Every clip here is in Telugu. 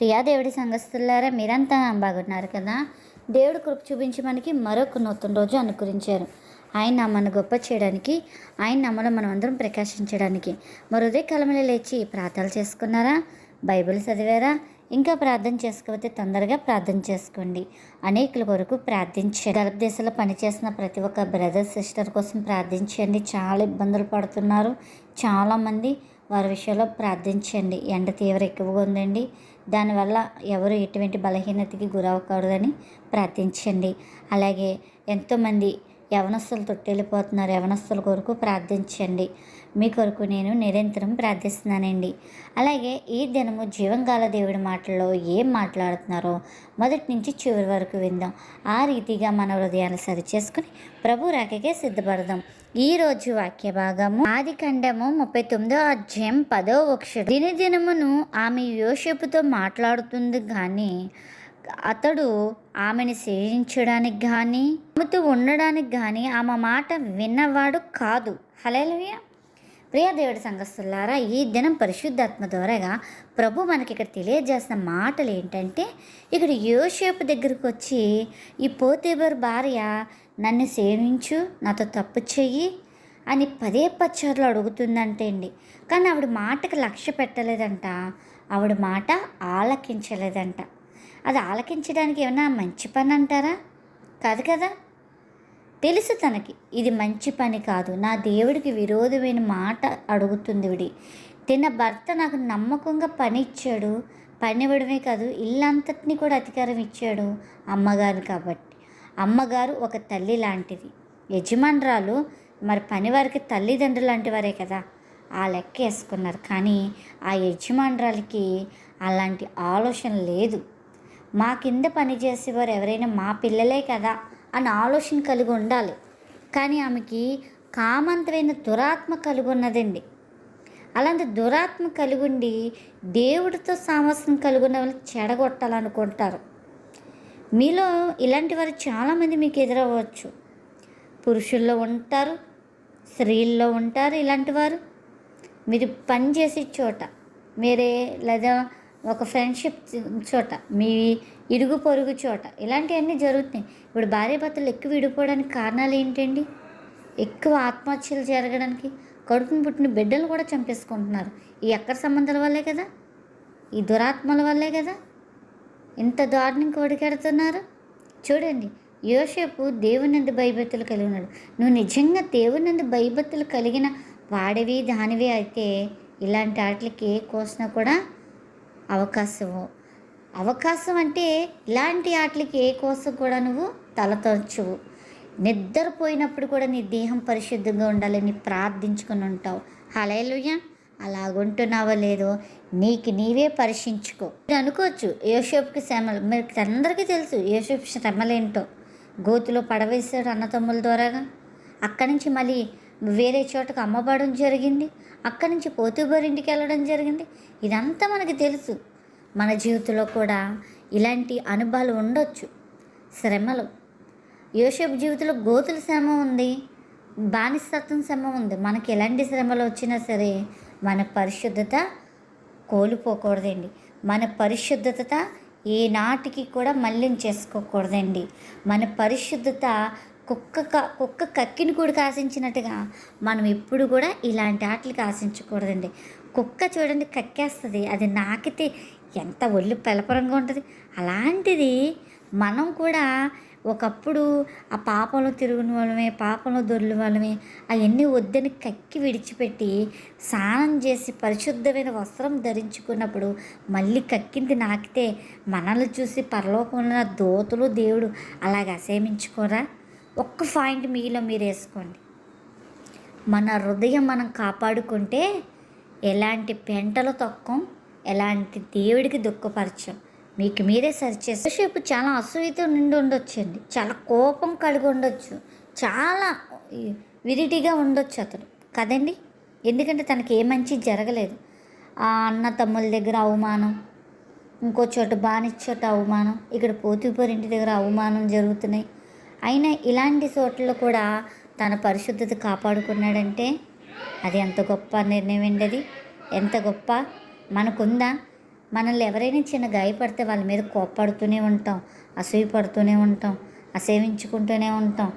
ప్రియా దేవుడి సంగస్తులారా మీరంతా బాగున్నారు కదా? దేవుడు కృప చూపించి మనకి మరొక నూతన రోజు అనుకరించారు. ఆయన మన గొప్ప చేయడానికి ఆయన నమ్మలో మనం అందరం ప్రకాశించడానికి. మరుదే కలమలు లేచి ప్రార్థనలు చేసుకున్నారా? బైబిల్ చదివారా? ఇంకా ప్రార్థన చేసుకోకపోతే తొందరగా ప్రార్థన చేసుకోండి. అనేకుల కొరకు ప్రార్థించండి. గర్భదేశంలో పనిచేసిన ప్రతి ఒక్క బ్రదర్ సిస్టర్ కోసం ప్రార్థించండి. చాలా ఇబ్బందులు పడుతున్నారు. చాలామంది వారి విషయంలో ప్రార్థించండి. ఎండ తీవ్ర ఎక్కువగా ఉందండి. దానివల్ల ఎవరు ఎటువంటి బలహీనతకి గురవకూడదని ప్రార్థించండి. అలాగే ఎంతోమంది యవనస్తులు తొట్టెళ్ళిపోతున్నారు. యవనస్తుల కొరకు ప్రార్థించండి. మీ కొరకు నేను నిరంతరం ప్రార్థిస్తున్నానండి. అలాగే ఈ దినము జీవంగాల దేవుడి మాటల్లో ఏం మాట్లాడుతున్నారో మొదటి నుంచి చివరి వరకు విందాం. ఆ రీతిగా మన హృదయాలు సరిచేసుకుని ప్రభు రాకకే సిద్ధపడదాం. ఈ రోజు వాక్య భాగము ఆది ఖండము ముప్పై తొమ్మిదో అధ్యాయం పదో అక్షరం దినదినమును ఆమె యోషపుతో మాట్లాడుతుంది కానీ అతడు ఆమెను సేవించడానికి కానీ ఆమెతో ఉండడానికి కానీ ఆమె మాట విన్నవాడు కాదు. హలేలుయ ప్రియ దేవుడి సంఘస్థులారా ఈ దినం పరిశుద్ధాత్మ ద్వారాగా ప్రభు మనకి ఇక్కడ తెలియజేసిన మాటలు ఏంటంటే ఇక్కడ యోషేపు దగ్గరకు వచ్చి ఈ పోతేబర్ భార్య నన్ను సేవించు నాతో తప్పు చెయ్యి అని పదే పచ్చారులు అడుగుతుందంటే అండి కానీ ఆవిడ మాటకు లక్ష్య పెట్టలేదంట. ఆవిడ మాట ఆలకించలేదంట. అది ఆలకించడానికి ఏమైనా మంచి పని అంటారా? కాదు కదా? తెలుసు తనకి. ఇది మంచి పని కాదు. నా దేవుడికి విరోధమైన మాట అడుగుతుంది విడి. తిన భర్త నాకు నమ్మకంగా పని ఇచ్చాడు. పని ఇవ్వడమే కాదు ఇల్లంతటిని కూడా అధికారం ఇచ్చాడు అమ్మగారు కాబట్టి. అమ్మగారు ఒక తల్లి లాంటిది. యజమానురాలు మరి పనివారికి తల్లిదండ్రులు లాంటి వారే కదా. ఆ లెక్క వేసుకున్నారు. కానీ ఆ యజమానురాలకి అలాంటి ఆలోచన లేదు. మా కింద పనిచేసేవారు ఎవరైనా మా పిల్లలే కదా అని ఆలోచన కలిగి ఉండాలి. కానీ ఆమెకి కామంతమైన దురాత్మ కలిగి ఉన్నదండి. అలాంటి దురాత్మ కలిగి ఉండి దేవుడితో సామస్యం కలిగి ఉన్న వాళ్ళు చెడగొట్టాలనుకుంటారు. మీలో ఇలాంటి వారు చాలామంది మీకు ఎదురవ్వచ్చు. పురుషుల్లో ఉంటారు స్త్రీల్లో ఉంటారు ఇలాంటి వారు. మీరు పని చేసే చోట మీరే లేదా ఒక ఫ్రెండ్షిప్ చోట మీ ఇరుగు పొరుగు చోట ఇలాంటివన్నీ జరుగుతున్నాయి. ఇప్పుడు భార్య భర్తలు ఎక్కువ విడిపోవడానికి కారణాలు ఏంటండి? ఎక్కువ ఆత్మహత్యలు జరగడానికి కడుపును పుట్టిన బిడ్డలు కూడా చంపేసుకుంటున్నారు. ఈ ఎక్కడ సంబంధాల వల్లే కదా? ఈ దురాత్మల వల్లే కదా? ఇంత దారుణంగా ఒడికెడుతున్నారు చూడండి యోసేపు దేవునందు భయభక్తులు కలిగి ఉన్నాడు. నువ్వు నిజంగా దేవునందు భయభక్తులు కలిగిన వాడివి దానివి అయితే ఇలాంటి వాటికి ఏ కోసినా కూడా అవకాశము. అవకాశం అంటే ఇలాంటి వాటికి ఏ కోసం కూడా నువ్వు తలతొంచవు నిద్రపోయినప్పుడు కూడా నీ దేహం పరిశుద్ధంగా ఉండాలని ప్రార్థించుకుని ఉంటావు. హలేలుయ్య అలాగుంటున్నావో లేదో నీకు నీవే పరీక్షించుకో. మీరు అనుకోవచ్చు యోషోప్కి శ్రమలు. మీరు అందరికీ తెలుసు యోషోప్ శ్రమలేంటో. గోతులో పడవేశాడు అన్నతమ్ముల ద్వారాగా. అక్కడి నుంచి మళ్ళీ వేరే చోటకు అమ్మబడడం జరిగింది. అక్కడి నుంచి పోతుబరింటికి వెళ్ళడం జరిగింది. ఇదంతా మనకి తెలుసు. మన జీవితంలో కూడా ఇలాంటి అనుభవాలు ఉండొచ్చు. శ్రమలు. యోసేపు జీవితంలో గోతుల శ్రమ ఉంది. బానిసత్వం శ్రమ ఉంది. మనకి ఎలాంటి శ్రమలు వచ్చినా సరే మన పరిశుద్ధత కోల్పోకూడదండి. మన పరిశుద్ధత ఏ నాటికి కూడా మల్లిం చేసుకోకూడదండి. మన పరిశుద్ధత కుక్క క- కుక్క కక్కిని కూడా ఆశించినట్టుగా మనం ఎప్పుడు కూడా ఇలాంటి ఆటలకి ఆశించకూడదండి కుక్క చూడండి కక్కేస్తుంది అది నాకితే ఎంత ఒళ్ళు పెలపరంగా ఉంటుంది. అలాంటిది మనం కూడా ఒకప్పుడు ఆ పాపంలో తిరుగుని వాళ్ళమే పాపంలో దొర్లు వాళ్ళమే అవన్నీ వద్దని కక్కి విడిచిపెట్టి స్నానం చేసి పరిశుద్ధమైన వస్త్రం ధరించుకున్నప్పుడు మళ్ళీ కక్కింది నాకితే మనల్ని చూసి పరలోకంలో దోతులు దేవుడు అలాగ అసేమించుకోరా ఒక్క పాయింట్ మీలో మీరు వేసుకోండి. మన హృదయం మనం కాపాడుకుంటే ఎలాంటి పెంటలు తొక్కం ఎలాంటి దేవుడికి దుఃఖపరచం. మీకు మీరే సరి యోసేపు చాలా అసూయతో నిండి ఉండొచ్చండి. చాలా కోపం కలిగి ఉండొచ్చు. చాలా విరిటిగా ఉండొచ్చు అతను. కదండి? ఎందుకంటే తనకి ఏ మంచి జరగలేదు. ఆ అన్న తమ్ముల దగ్గర అవమానం ఇంకో చోట బానిచ్చోట అవమానం ఇక్కడ పోతిపోరి ఇంటి దగ్గర అవమానం జరుగుతున్నాయి. అయినా ఇలాంటి చోట్ల కూడా తన పరిశుద్ధత కాపాడుకున్నాడంటే అది ఎంత గొప్ప నిర్ణయం అండి అది? ఎంత గొప్ప మనకుందా? మనల్ని ఎవరైనా చిన్న గాయపడితే వాళ్ళ మీద కోప్పడుతూనే ఉంటాం అసూయ పడుతూనే ఉంటాం అసేవించుకుంటూనే ఉంటాం.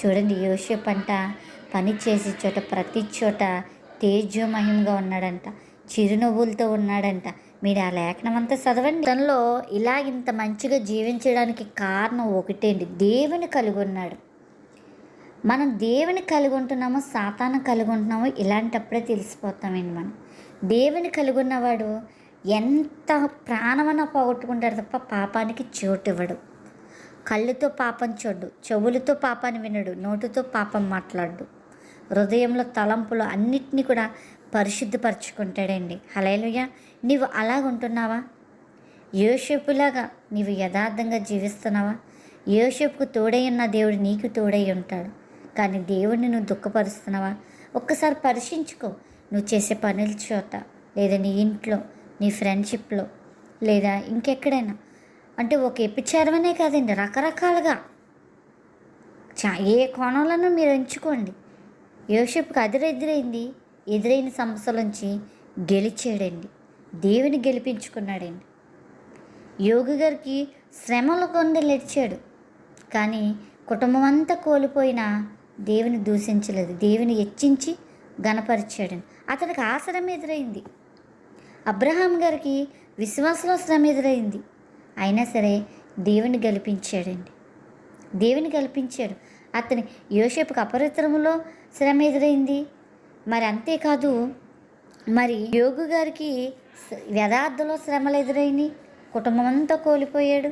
చూడండి యోషప్ అంట పని చేసే చోట ప్రతి చోట తేజోమహిమగా ఉన్నాడంట చిరునవ్వులతో ఉన్నాడంట. మీరు ఆ లేఖనం అంతా చదవండి. తనలో ఇలా ఇంత మంచిగా జీవించడానికి కారణం ఒకటే అండి దేవుని కలిగి ఉన్నాడు. మనం దేవుని కలిగి ఉంటున్నామో సాతాను కలిగి ఉంటున్నామో ఇలాంటప్పుడే తెలిసిపోతామండి మనం. దేవుని కలిగి ఉన్నవాడు ఎంత ప్రాణమన పోగొట్టుకుంటాడు తప్ప పాపానికి చోటు ఇవ్వడు కళ్ళుతో పాపం చూడు చెవులతో పాపాన్ని వినడు నోటితో పాపం మాట్లాడు హృదయంలో తలంపులు అన్నిటినీ కూడా పరిశుద్ధపరచుకుంటాడండి. హలేలుయ నీవు అలాగుంటున్నావా యోషపులాగా నీవు యథార్థంగా జీవిస్తున్నావా? యోషపుకు తోడై ఉన్న దేవుడు నీకు తోడై ఉంటాడు. కానీ దేవుడిని నువ్వు దుఃఖపరుస్తున్నావా? ఒక్కసారి పరీక్షించుకో నువ్వు చేసే పనుల చోట లేదా నీ ఇంట్లో నీ ఫ్రెండ్షిప్లో లేదా ఇంకెక్కడైనా? అంటే ఒక ఎపిచారమనే కాదండి రకరకాలుగా. చా ఏ కోణంలోనూ మీరు ఎంచుకోండి. యోషిప్కి అదిరు ఎదురైంది ఎదురైన సమస్యలోంచి గెలిచాడండి. దేవుని గెలిపించుకున్నాడండి. యోగి గారికి శ్రమలు కొండ కానీ కుటుంబం అంతా కోల్పోయినా దేవుని దూషించలేదు దేవుని హెచ్చించి గణపరిచాడండి అతనికి ఆశ్రమం ఎదురైంది. అబ్రహాం గారికి విశ్వాసంలో శ్రమ ఎదురైంది. అయినా సరే దేవుని గెలిపించాడండి. దేవుని గెలిపించాడు. అతని యోసేపుకు అపరిత్రములో శ్రమ ఎదురైంది. మరి అంతేకాదు మరి యోగు గారికి స- యథార్థలో శ్రమలు ఎదురైనాయి. కుటుంబం అంతా కోల్పోయాడు.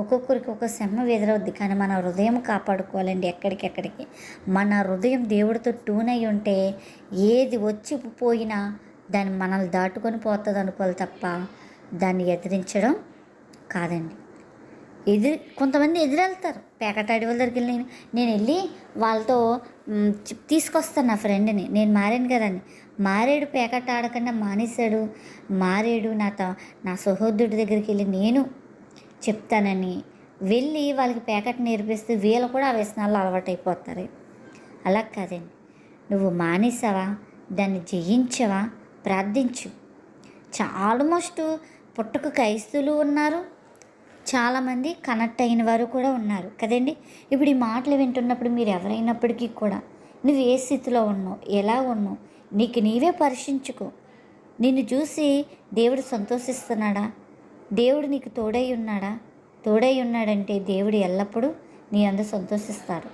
ఒక్కొక్కరికి ఒక శ్రమ ఎదురవుద్ది. కానీ మన హృదయం కాపాడుకోవాలండి ఎక్కడికెక్కడికి. మన హృదయం దేవుడితో ట్యూన్ అయి ఉంటే ఏది వచ్చి పోయినా దాన్ని మనల్ని దాటుకొని పోతుంది అనుకోవాలి తప్ప దాన్ని ఎదిరించడం కాదండి. ఎదురు కొంతమంది ఎదురెళ్తారు. పేకటాడి వాళ్ళ దగ్గరికి వెళ్ళి నేను నేను వెళ్ళి వాళ్ళతో తీసుకొస్తాను నా ఫ్రెండ్ని. నేను మారాను కదండి. మారేడు పేకట ఆడకుండా మానేశాడు. మారేడు నా నా సహోదరుడి దగ్గరికి వెళ్ళి నేను చెప్తానని వెళ్ళి వాళ్ళకి ప్యాకెట్ నేర్పిస్తే వీళ్ళు కూడా ఆ వ్యసనాలు అలవాటైపోతారు. అలా కాదండి. నువ్వు మానేసావా? దాన్ని జయించవా? ప్రార్థించు. చా ఆల్మోస్ట్ పుట్టకు క్రైస్తువులు ఉన్నారు. చాలామంది కనెక్ట్ అయిన వారు కూడా ఉన్నారు. కదండి? ఇప్పుడు ఈ మాటలు వింటున్నప్పుడు మీరు ఎవరైనప్పటికీ కూడా నువ్వు ఏ స్థితిలో ఉన్నావు? ఎలా ఉన్నావు? నీకు నీవే పరీక్షించుకో నిన్ను చూసి దేవుడు సంతోషిస్తున్నాడా? దేవుడు నీకు తోడై ఉన్నాడా? తోడై ఉన్నాడంటే దేవుడు ఎల్లప్పుడూ నీ అందు సంతోషిస్తారు.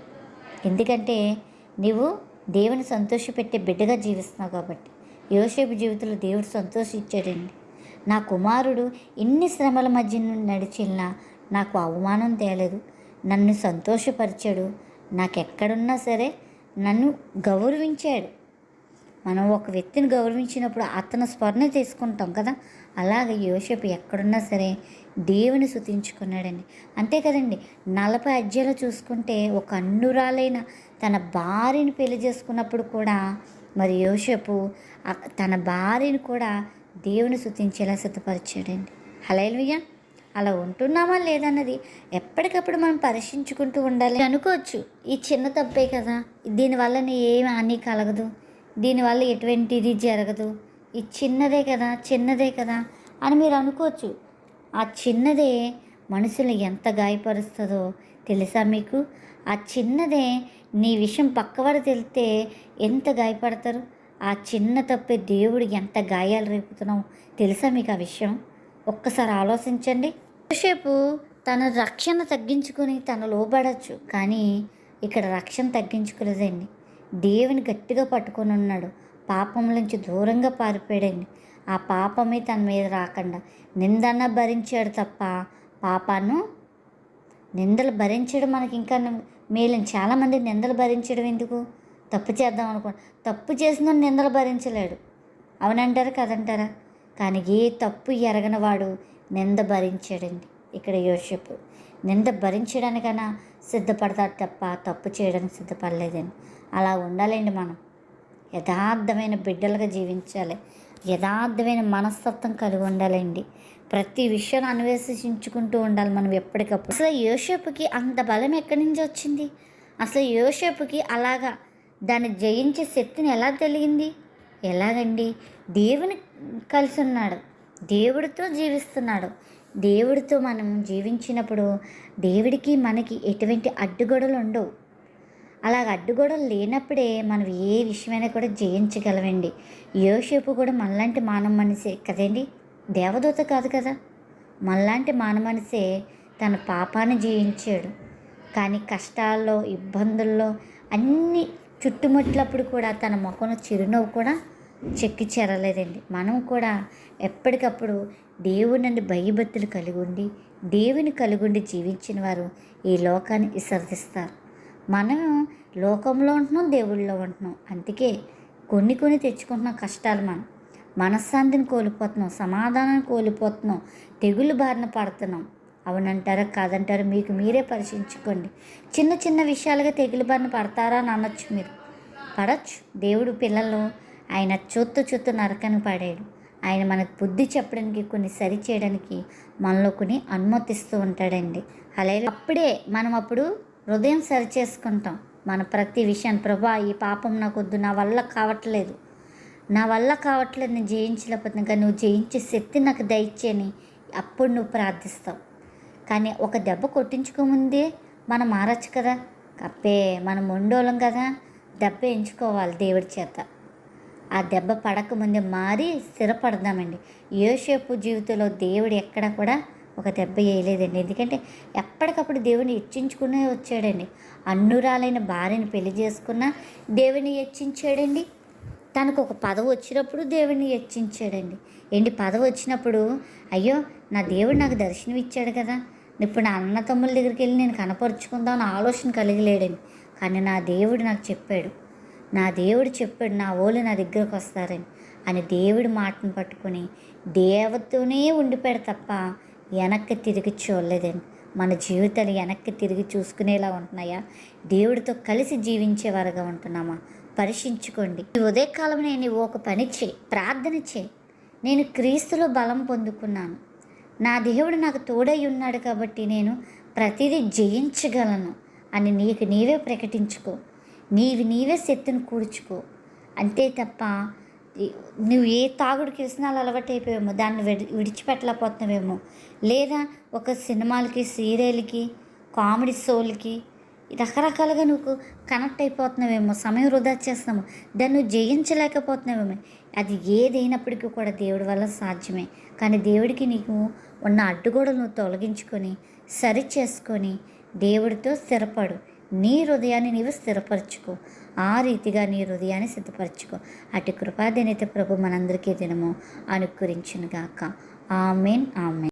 ఎందుకంటే నువ్వు దేవుని సంతోషపెట్టే బిడ్డగా జీవిస్తున్నావు కాబట్టి. యోసేపు జీవితంలో దేవుడు సంతోషించాడండి. నా కుమారుడు ఎన్ని శ్రమల మధ్య నడిచినా నాకు అవమానం తేలేదు. నన్ను సంతోషపరిచాడు. నాకు ఎక్కడున్నా సరే నన్ను గౌరవించాడు. మనం ఒక వ్యక్తిని గౌరవించినప్పుడు అతను స్మరణ తీసుకుంటాం కదా? అలాగే యోసేపు ఎక్కడున్నా సరే దేవుని శుతించుకున్నాడండి అంతే కదండి. నలభై అధ్యాయులు చూసుకుంటే ఒక అన్నురాలైన తన భార్యని పెళ్ళి చేసుకున్నప్పుడు కూడా మరి యోషపు తన భార్యను కూడా దేవుని శుతించేలా సిద్ధపరిచాడండి. హలేలుయ్య అలా ఉంటున్నామా లేదన్నది ఎప్పటికప్పుడు మనం పరీక్షించుకుంటూ ఉండాలి. అనుకోవచ్చు ఈ చిన్న తప్పే కదా. దీనివల్ల ఏమి హాని కలగదు. దీనివల్ల ఎటువంటిది జరగదు. ఈ చిన్నదే కదా చిన్నదే కదా అని మీరు అనుకోవచ్చు. ఆ చిన్నదే మనుషులు ఎంత గాయపరుస్తుందో తెలుసా మీకు? ఆ చిన్నదే నీ విషయం పక్కవాడు తెలితే ఎంత గాయపడతారు? ఆ చిన్న తప్పే దేవుడు ఎంత గాయాలు రేపుతున్నావు తెలుసా మీకు ఆ విషయం? ఒక్కసారి ఆలోచించండి. ఎంతసేపు తన రక్షణ తగ్గించుకొని తను లోబడచ్చు కానీ ఇక్కడ రక్షణ తగ్గించుకోలేదండి. దేవుని గట్టిగా పట్టుకొని ఉన్నాడు. పాపం నుంచి దూరంగా పారిపోయాడండి. ఆ పాపమే తన మీద రాకుండా నిందన్న భరించాడు తప్ప పాపాను నిందలు భరించడం మనకి ఇంకా మేలు చాలామంది నిందలు భరించడం ఎందుకు? తప్పు చేద్దాం అనుకో తప్పు చేసిన నిందలు భరించలేడు. అవునంటారా కదంటారా? కానీ ఏ తప్పు ఎరగని వాడు నింద భరించాడండి ఇక్కడ యోషపు నింద భరించడానికైనా సిద్ధపడతాడు తప్ప తప్పు చేయడానికి సిద్ధపడలేదండి. అలా ఉండాలండి మనం. యథార్థమైన బిడ్డలుగా జీవించాలి. యథార్థమైన మనస్తత్వం కలిగి ఉండాలండి. ప్రతి విషయాన్ని అన్వేషించుకుంటూ ఉండాలి మనం ఎప్పటికప్పుడు. అసలు యోషపుకి అంత బలం ఎక్కడి నుంచి వచ్చింది? అసలు యోషపుకి అలాగా దాన్ని జయించే శక్తిని ఎలా తెలియంది ఎలాగండి? దేవుని కలిసి ఉన్నాడు. దేవుడితో జీవిస్తున్నాడు. దేవుడితో మనం జీవించినప్పుడు దేవుడికి మనకి ఎటువంటి అడ్డుగొడలు ఉండవు. అలాగ అడ్డుగోడలు లేనప్పుడే మనం ఏ విషయమైనా కూడా జయించగలవండి యోషేపు కూడా మనలాంటి మానవ మనిషే కదండి? దేవదూత కాదు కదా? మనలాంటి మానమనిసే తన పాపాన్ని జయించాడు. కానీ కష్టాల్లో ఇబ్బందుల్లో అన్ని చుట్టుముట్లప్పుడు కూడా తన ముఖంలో చిరునవ్వు కూడా చెక్కి చేరలేదండి. మనం కూడా ఎప్పటికప్పుడు దేవుని నుండి భయభక్తులు కలిగి ఉండి దేవుని కలిగి ఉండి జీవించిన వారు ఈ లోకాన్ని విసర్జిస్తారు. మనం లోకంలో ఉంటున్నాం దేవుళ్ళలో ఉంటున్నాం. అందుకే కొన్ని కొన్ని తెచ్చుకుంటున్నాం కష్టాలు మనం. మనశ్శాంతిని కోల్పోతున్నాం సమాధానాన్ని కోల్పోతున్నాం తెగులు బారిన పడుతున్నాం. అవునంటారా? కాదంటారా? మీకు మీరే పరిశీలించుకోండి. చిన్న చిన్న విషయాలుగా తెగులు బారిన పడతారా అని అనొచ్చు మీరు. పడచ్చు. దేవుడు పిల్లలు ఆయన చూత్తు చూత్తు నరకను పడాడు. ఆయన మనకు బుద్ధి చెప్పడానికి కొన్ని సరి చేయడానికి మనలో కొన్ని అనుమతిస్తూ ఉంటాడండి. అలా అప్పుడే మనం అప్పుడు హృదయం సరి చేసుకుంటాం. మన ప్రతి విషయాన్ని ప్రభా ఈ పాపం నాకు వద్దు నా వల్ల కావట్లేదు. నా వల్ల కావట్లేదు నేను జయించలేకపోతున్నా. కానీ నువ్వు జయించే శక్తి నాకు దయచేయని అప్పుడు నువ్వు ప్రార్థిస్తావు. కానీ ఒక దెబ్బ కొట్టించుకోముందే మనం మారచ్చు కదా. అప్పే మనం మొండోళం కదా. దెబ్బ ఎంచుకోవాలి దేవుడి చేత. ఆ దెబ్బ పడకముందే మారి స్థిరపడదామండి. యోసేపు జీవితంలో దేవుడు ఎక్కడ కూడా ఒక దెబ్బ వేయలేదండి. ఎందుకంటే ఎప్పటికప్పుడు దేవుని హెచ్చించుకునే వచ్చాడండి. అన్నురాలైన భార్యని పెళ్ళి చేసుకున్న దేవుని హెచ్చించాడండి. తనకు ఒక పదవి వచ్చినప్పుడు దేవుడిని హెచ్చించాడండి ఏంటి పదవి వచ్చినప్పుడు? అయ్యో నా దేవుడు నాకు దర్శనం ఇచ్చాడు కదా. ఇప్పుడు నా అన్న తమ్ముల దగ్గరికి వెళ్ళి నేను కనపరుచుకుందాం అన్న ఆలోచన కలిగలేడండి. కానీ నా దేవుడు నాకు చెప్పాడు. నా దేవుడు చెప్పాడు నా ఓళ్ళు నా దగ్గరకు వస్తారని. అని దేవుడి మాటను పట్టుకొని దేవతోనే ఉండిపోయాడు తప్ప వెనక్కి తిరిగి చూడలేదండి. మన జీవితాలు వెనక్కి తిరిగి చూసుకునేలా ఉంటున్నాయా? దేవుడితో కలిసి జీవించేవారుగా ఉంటున్నామా? పరీక్షించుకోండి ఈ ఉదయకాలం నేను ఒక పని చేయి ప్రార్థన చేయి. నేను క్రీస్తులో బలం పొందుకున్నాను. నా దేవుడు నాకు తోడై ఉన్నాడు కాబట్టి నేను ప్రతిదీ జయించగలను అని నీకు నీవే ప్రకటించుకో. నీవి నీవే శక్తిని కూర్చుకో. అంతే తప్ప నువ్వు ఏ తాగుడికి వ్యసనాలు అలవాటు అయిపోయామో దాన్ని విడి విడిచిపెట్టలేకపోతున్నావేమో. లేదా ఒక సినిమాలకి సీరియల్కి కామెడీ షోలకి రకరకాలుగా నువ్వు కనెక్ట్ అయిపోతున్నావేమో సమయం వృధా చేస్తున్నాము దాన్ని నువ్వు జయించలేకపోతున్నావేమో. అది ఏదైనప్పటికీ కూడా దేవుడి వల్ల సాధ్యమే. కానీ దేవుడికి నీకు ఉన్న అడ్డుగోడలు నువ్వు తొలగించుకొని సరి చేసుకొని దేవుడితో స్థిరపడు. నీ హృదయాన్ని నీవు స్థిరపరచుకో. ఆ రీతిగా నీ హృదయాన్ని సిద్ధపరచుకో. అటు కృపాదేనైతే ప్రభు మనందరికీ దినము అనుకరించునుగాక ఆమెన్ ఆమెన్.